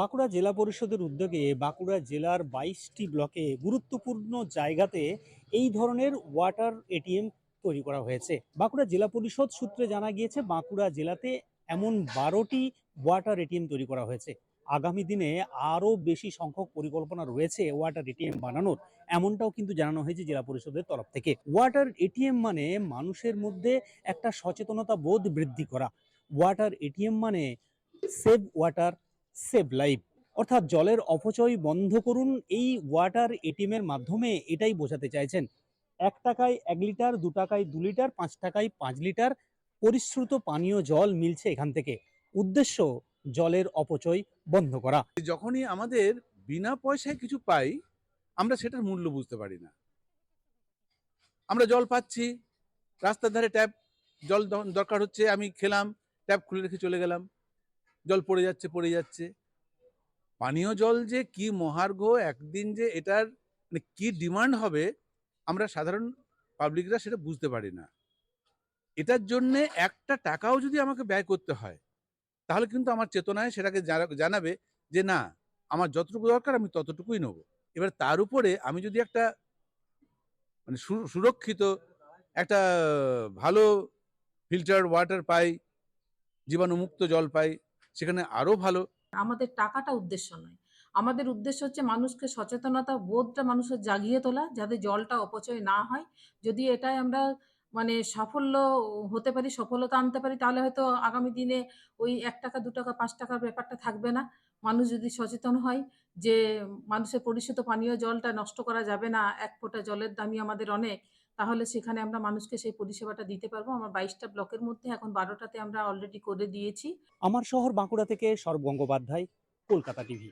বাঁকুড়া জেলা পরিষদের উদ্যোগে বাঁকুড়া জেলার বাইশটি ব্লকে গুরুত্বপূর্ণ জায়গাতে এই ধরনের ওয়াটার এটিএম তৈরি করা হয়েছে। বাঁকুড়া জেলা পরিষদ সূত্রে জানা গিয়েছে, বাঁকুড়া জেলাতে এমন বারোটি ওয়াটার এটিএম তৈরি করা হয়েছে। আগামী দিনে আরও বেশি সংখ্যক পরিকল্পনা রয়েছে ওয়াটার এটিএম বানানোর। এমনটাও কিন্তু জানানো হয়েছে জেলা পরিষদের তরফ থেকে। ওয়াটার এটিএম মানে মানুষের মধ্যে একটা সচেতনতা বোধ বৃদ্ধি করা। ওয়াটার এটিএম মানে সেভ ওয়াটার সেভ লাইফ। অর্থাৎ জলের অপচয় বন্ধ করুন এই ওয়াটার এটিএম এর মাধ্যমে, এটাই বোঝাতে চাইছেন। এক টাকায় এক লিটার, দু টাকায় দু লিটার, পাঁচ টাকায় পাঁচ লিটার পরিশ্রুত পানীয় জল মিলছে এখান থেকে। উদ্দেশ্য, জলের অপচয় বন্ধ করা। যখনই আমাদের বিনা পয়সায় কিছু পাই, আমরা সেটার মূল্য বুঝতে পারি না। আমরা জল পাচ্ছি, রাস্তার ধারে ট্যাপ, জল দরকার হচ্ছে, আমি খেলাম, ট্যাপ খুলে রেখে চলে গেলাম। জল পড়ে যাচ্ছে পড়ে যাচ্ছে। পানীয় জল যে কি মহার্ঘ, একদিন যে এটার মানে কি ডিমান্ড হবে, আমরা সাধারণ পাবলিকরা সেটা বুঝতে পারি না। এটার জন্যে একটা টাকাও যদি আমাকে ব্যয় করতে হয়, তাহলে কিন্তু আমার চেতনায় সেটাকে জানাবে যে না, আমার যতটুকু দরকার আমি ততটুকুই নেব। এবার তার উপরে আমি যদি একটা মানে সুরক্ষিত, একটা ভালো ফিল্টার ওয়াটার পাই, জীবাণুমুক্ত জল পাই সেখানে আরও ভালো। আমাদের টাকাটা উদ্দেশ্য নয়। আমাদের উদ্দেশ্য হচ্ছে মানুষকে সচেতনতা, বোধটা মানুষের জাগিয়ে তোলা, যাতে জলটা অপচয় না হয়। যদি এটাই আমরা মানে সাফল্য হতে পারি, সফলতা আনতে পারি, তাহলে হয়তো আগামী দিনে ওই এক টাকা, দু টাকা, পাঁচ টাকার ব্যাপারটা থাকবে না। মানুষ যদি সচেতন হয় যে মানুষের পরিশুদ্ধ পানীয় জলটা নষ্ট করা যাবে না, এক ফোঁটা জলের দামই আমাদের অনেক, তাহলে সেখানে আমরা মানুষকে সেই পরিষেবাটা দিতে পারব। আমার বাইশটা ব্লকের মধ্যে এখন বারোটাতে আমরা অলরেডি করে দিয়েছি। আমার শহর বাঁকুড়া থেকে সর্ব গঙ্গোপাধ্যায় কলকাতা টিভি।